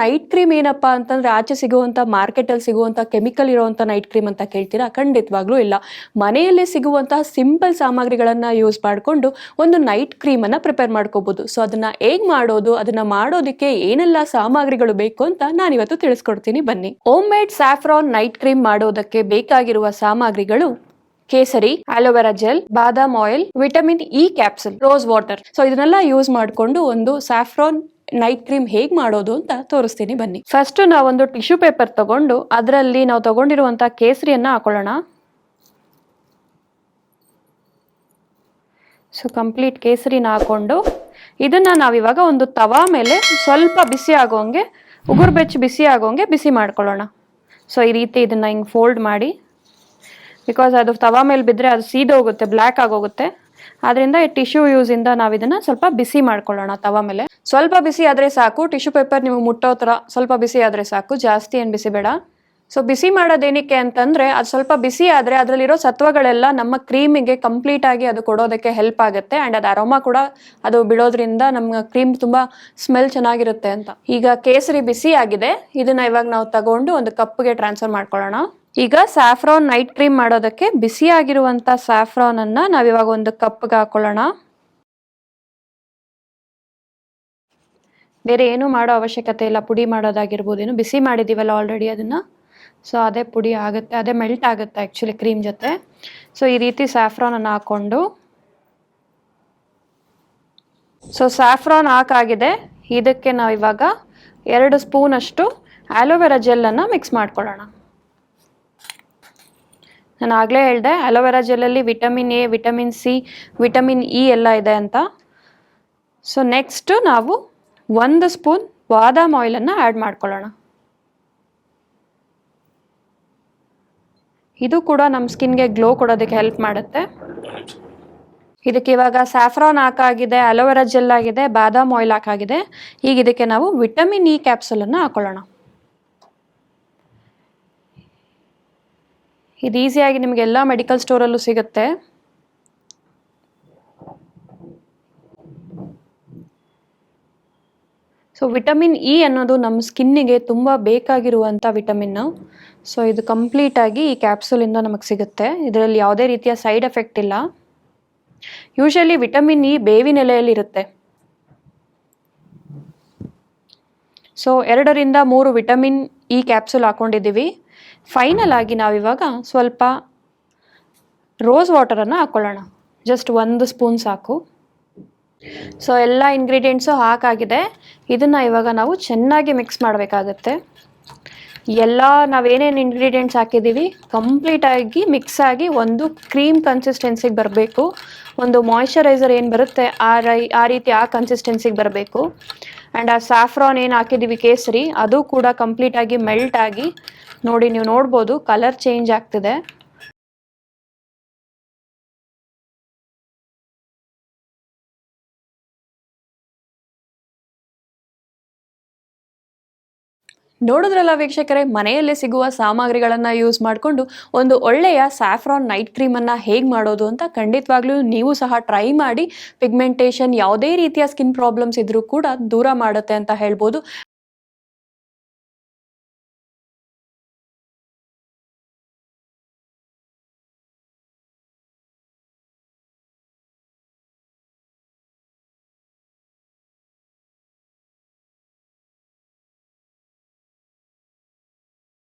Night cream ಏನಪ್ಪ ಅಂತಂದ್ರೆ ಆಚೆ ಸಿಗುವಂತ ಮಾರ್ಕೆಟ್ ಅಲ್ಲಿ ಸಿಗುವಂತ ಕೆಮಿಕಲ್ ಇರುವಂತ ನೈಟ್ ಕ್ರೀಮ್ ಅಂತ ಕೇಳ್ತೀರಾ? ಖಂಡಿತವಾಗ್ಲೂ ಇಲ್ಲ. ಮನೆಯಲ್ಲೇ ಸಿಗುವಂತಹ ಸಿಂಪಲ್ ಸಾಮಗ್ರಿಗಳನ್ನ ಯೂಸ್ ಮಾಡಿಕೊಂಡು ಒಂದು ನೈಟ್ ಕ್ರೀಮ್ ಅನ್ನ ಪ್ರಿಪೇರ್ ಮಾಡ್ಕೋಬಹುದು ಸೊ ಅದನ್ನ ಹೇಗ್ ಮಾಡೋದು, ಅದನ್ನ ಮಾಡೋದಕ್ಕೆ ಏನೆಲ್ಲ ಸಾಮಗ್ರಿಗಳು ಬೇಕು ಅಂತ ನಾನು ಇವತ್ತು ತಿಳಿಸ್ಕೊಡ್ತೀನಿ. ಬನ್ನಿ. Home made saffron night cream ಮಾಡೋದಕ್ಕೆ ಬೇಕಾಗಿರುವ ಸಾಮಗ್ರಿಗಳು ಕೇಸರಿ ಆಲೋವೆರಾ ಜೆಲ್ ಬಾದಾಮ್ oil vitamin E capsule rose water so ಇದನ್ನೆಲ್ಲ ಯೂಸ್ ಮಾಡಿಕೊಂಡು ಒಂದು ಸ್ಯಾಫ್ರಾನ್ ನೈಟ್ ಕ್ರೀಮ್ ಹೇಗೆ ಮಾಡೋದು ಅಂತ ತೋರಿಸ್ತೀನಿ ಬನ್ನಿ. ಫಸ್ಟ್ ನಾವೊಂದು ಟಿಶ್ಯೂ ಪೇಪರ್ ತಗೊಂಡು ಅದರಲ್ಲಿ ನಾವು ತಗೊಂಡಿರುವಂತ ಕೇಸರಿಯನ್ನ ಹಾಕೊಳ್ಳೋಣ. ಸೊ ಕಂಪ್ಲೀಟ್ ಕೇಸರಿನ ಹಾಕೊಂಡು ಇದನ್ನ ನಾವಿವಾಗ ಒಂದು ತವಾ ಮೇಲೆ ಸ್ವಲ್ಪ ಬಿಸಿ ಆಗೋಂಗೆ, ಉಗುರು ಬೆಚ್ಚ ಬಿಸಿ ಆಗೋಂಗೆ ಬಿಸಿ ಮಾಡ್ಕೊಳ್ಳೋಣ. ಸೊ ಈ ರೀತಿ ಇದನ್ನ ಹಿಂಗೆ ಫೋಲ್ಡ್ ಮಾಡಿ. ಬಿಕಾಸ್ ಅದು ತವಾ ಮೇಲೆ ಬಿದ್ದರೆ ಅದು ಸೀದೋಗುತ್ತೆ ಬ್ಲ್ಯಾಕ್ ಆಗೋಗುತ್ತೆ. ಆದ್ರಿಂದ ಈ ಟಿಶ್ಯೂ ಯೂಸಿಂದ ನಾವು ಇದನ್ನ ಸ್ವಲ್ಪ ಬಿಸಿ ಮಾಡ್ಕೊಳ್ಳೋಣ ತವಾ ಮೇಲೆ. ಸ್ವಲ್ಪ ಬಿಸಿ ಆದರೆ ಸಾಕು, ಟಿಶ್ಯೂ ಪೇಪರ್ ನೀವು ಮುಟ್ಟೋ ಥರ ಸ್ವಲ್ಪ ಬಿಸಿ ಆದರೆ ಸಾಕು, ಜಾಸ್ತಿ ಏನು ಬಿಸಿ ಬೇಡ. ಸೊ ಬಿಸಿ ಮಾಡೋದೇನಕ್ಕೆ ಅಂತಂದರೆ ಅದು ಸ್ವಲ್ಪ ಬಿಸಿ ಆದರೆ ಅದರಲ್ಲಿರೋ ಸತ್ವಗಳೆಲ್ಲ ನಮ್ಮ ಕ್ರೀಮಿಗೆ ಕಂಪ್ಲೀಟ್ ಆಗಿ ಅದು ಕೊಡೋದಕ್ಕೆ ಹೆಲ್ಪ್ ಆಗುತ್ತೆ ಆ್ಯಂಡ್ ಅದು ಅರೋಮಾ ಕೂಡ ಅದು ಬಿಡೋದ್ರಿಂದ ನಮ್ಮ ಕ್ರೀಮ್ ತುಂಬ ಸ್ಮೆಲ್ ಚೆನ್ನಾಗಿರುತ್ತೆ ಅಂತ. ಈಗ ಕೇಸರಿ ಬಿಸಿ ಆಗಿದೆ, ಇದನ್ನ ಇವಾಗ ನಾವು ತಗೊಂಡು ಒಂದು ಕಪ್ಗೆ ಟ್ರಾನ್ಸ್ಫರ್ ಮಾಡ್ಕೊಳ್ಳೋಣ. ಈಗ ಸ್ಯಾಫ್ರಾನ್ ನೈಟ್ ಕ್ರೀಮ್ ಮಾಡೋದಕ್ಕೆ ಬಿಸಿಯಾಗಿರುವಂಥ ಸ್ಯಾಫ್ರಾನನ್ನು ನಾವು ನಾವಿವಾಗ ಒಂದು ಕಪ್ಗೆ ಹಾಕೊಳ್ಳೋಣ. ಬೇರೆ ಏನು ಮಾಡೋ ಅವಶ್ಯಕತೆ ಇಲ್ಲ. ಪುಡಿ ಮಾಡೋದಾಗಿರ್ಬೋದು ಏನು ಬಿಸಿ ಮಾಡಿದ್ದೀವಲ್ಲ ಆಲ್ರೆಡಿ ಅದನ್ನು. ಸೊ ಅದೇ ಪುಡಿ ಆಗುತ್ತೆ. ಅದೇ ಮೆಲ್ಟ್ ಆಗುತ್ತೆ ಆ್ಯಕ್ಚುಲಿ ಕ್ರೀಮ್ ಜೊತೆ. ಸೊ ಈ ರೀತಿ ಸ್ಯಾಫ್ರಾನನ್ನು ಹಾಕ್ಕೊಂಡು. ಸೊ ಸ್ಯಾಫ್ರಾನ್ ಹಾಕಾಗಿದೆ. ಇದಕ್ಕೆ ನಾವು ಇವಾಗ ಎರಡು ಸ್ಪೂನಷ್ಟು ಆಲೋವೆರಾ ಜೆಲ್ಲನ್ನು ಮಿಕ್ಸ್ ಮಾಡ್ಕೊಳ್ಳೋಣ. ನಾನು ಆಗಲೇ ಹೇಳಿದೆ aloe vera ಜೆಲ್ಲಲ್ಲಿ vitamin A vitamin C vitamin E ಎಲ್ಲ ಇದೆ ಅಂತ. ಸೊ ನೆಕ್ಸ್ಟು ನಾವು ಒಂದು ಸ್ಪೂನ್ ಬಾದಾಮ್ ಆಯಿಲನ್ನು ಆ್ಯಡ್ ಮಾಡ್ಕೊಳ್ಳೋಣ. ಇದು ಕೂಡ ನಮ್ಮ ಸ್ಕಿನ್ಗೆ ಗ್ಲೋ ಕೊಡೋದಕ್ಕೆ ಹೆಲ್ಪ್ ಮಾಡುತ್ತೆ. ಇದಕ್ಕೆ ಇವಾಗ ಸ್ಯಾಫ್ರಾನ್ ಹಾಕಾಗಿದೆ, ಅಲೋವೆರಾ ಜೆಲ್ ಆಗಿದೆ, ಬಾದಾಮ್ ಆಯಿಲ್ ಹಾಕಾಗಿದೆ. ಈಗ ಇದಕ್ಕೆ ನಾವು ವಿಟಮಿನ್ ಇ ಕ್ಯಾಪ್ಸುಲನ್ನು ಹಾಕೊಳ್ಳೋಣ. ಇದು ಈಸಿಯಾಗಿ ನಿಮಗೆ ಎಲ್ಲ ಮೆಡಿಕಲ್ ಸ್ಟೋರಲ್ಲೂ ಸಿಗುತ್ತೆ. ಸೊ ವಿಟಮಿನ್ ಇ ಅನ್ನೋದು ನಮ್ಮ ಸ್ಕಿನ್ನಿಗೆ ತುಂಬ ಬೇಕಾಗಿರುವಂಥ ವಿಟಮಿನ್ನು ಸೊ ಇದು ಕಂಪ್ಲೀಟಾಗಿ ಈ ಕ್ಯಾಪ್ಸೂಲಿಂದ ನಮಗೆ ಸಿಗುತ್ತೆ. ಇದರಲ್ಲಿ ಯಾವುದೇ ರೀತಿಯ ಸೈಡ್ ಎಫೆಕ್ಟ್ ಇಲ್ಲ. ಯೂಶಲಿ ವಿಟಮಿನ್ ಇ ಬೇವಿನೆಲೆಯಲ್ಲಿರುತ್ತೆ ಎಲೆಯಲ್ಲಿ ಇರುತ್ತೆ. ಸೊ ಎರಡರಿಂದ ಮೂರು ವಿಟಮಿನ್ ಇ ಕ್ಯಾಪ್ಸೂಲ್ ಹಾಕ್ಕೊಂಡಿದ್ದೀವಿ ಫೈನಲ್ ಆಗಿ ನಾವಿವಾಗ ಸ್ವಲ್ಪ ರೋಸ್ ವಾಟರನ್ನು ಹಾಕ್ಕೊಳ್ಳೋಣ ಜಸ್ಟ್ ಒಂದು ಸ್ಪೂನ್ ಸಾಕು. ಸೊ ಎಲ್ಲ ಇಂಗ್ರೀಡಿಯೆಂಟ್ಸು ಹಾಕಾಗಿದೆ. ಇದನ್ನು ಇವಾಗ ನಾವು ಚೆನ್ನಾಗಿ ಮಿಕ್ಸ್ ಮಾಡಬೇಕಾಗತ್ತೆ. ಎಲ್ಲ ನಾವೇನೇನು ಇಂಗ್ರೀಡಿಯೆಂಟ್ಸ್ ಹಾಕಿದ್ದೀವಿ ಕಂಪ್ಲೀಟಾಗಿ ಮಿಕ್ಸ್ ಆಗಿ ಒಂದು ಕ್ರೀಮ್ ಕನ್ಸಿಸ್ಟೆನ್ಸಿಗೆ ಬರಬೇಕು. ಒಂದು ಮಾಯ್ಶ್ಚರೈಸರ್ ಏನು ಬರುತ್ತೆ, ಆ ರೈ, ಆ ರೀತಿ ಆ ಕನ್ಸಿಸ್ಟೆನ್ಸಿಗೆ ಬರಬೇಕು. ಆ್ಯಂಡ್ ಆ ಸ್ಯಾಫ್ರಾನ್ ಏನು ಹಾಕಿದ್ದೀವಿ ಕೇಸರಿ, ಅದು ಕೂಡ ಕಂಪ್ಲೀಟಾಗಿ ಮೆಲ್ಟ್ ಆಗಿ, ನೋಡಿ ನೀವು ನೋಡ್ಬೋದು ಕಲರ್ ಚೇಂಜ್ ಆಗ್ತಿದೆ. ನೋಡಿದ್ರಲ್ಲ ವೀಕ್ಷಕರೇ, ಮನೆಯಲ್ಲೇ ಸಿಗುವ ಸಾಮಗ್ರಿಗಳನ್ನು ಯೂಸ್ ಮಾಡಿಕೊಂಡು ಒಂದು ಒಳ್ಳೆಯ ಸ್ಯಾಫ್ರಾನ್ ನೈಟ್ ಕ್ರೀಮನ್ನು ಹೇಗೆ ಮಾಡೋದು ಅಂತ ಖಂಡಿತವಾಗ್ಲೂ ನೀವು ಸಹ ಟ್ರೈ ಮಾಡಿ ಪಿಗ್ಮೆಂಟೇಷನ್ ಯಾವುದೇ ರೀತಿಯ ಸ್ಕಿನ್ ಪ್ರಾಬ್ಲಮ್ಸ್ ಇದ್ದರೂ ಕೂಡ ದೂರ ಮಾಡುತ್ತೆ ಅಂತ ಹೇಳ್ಬೋದು.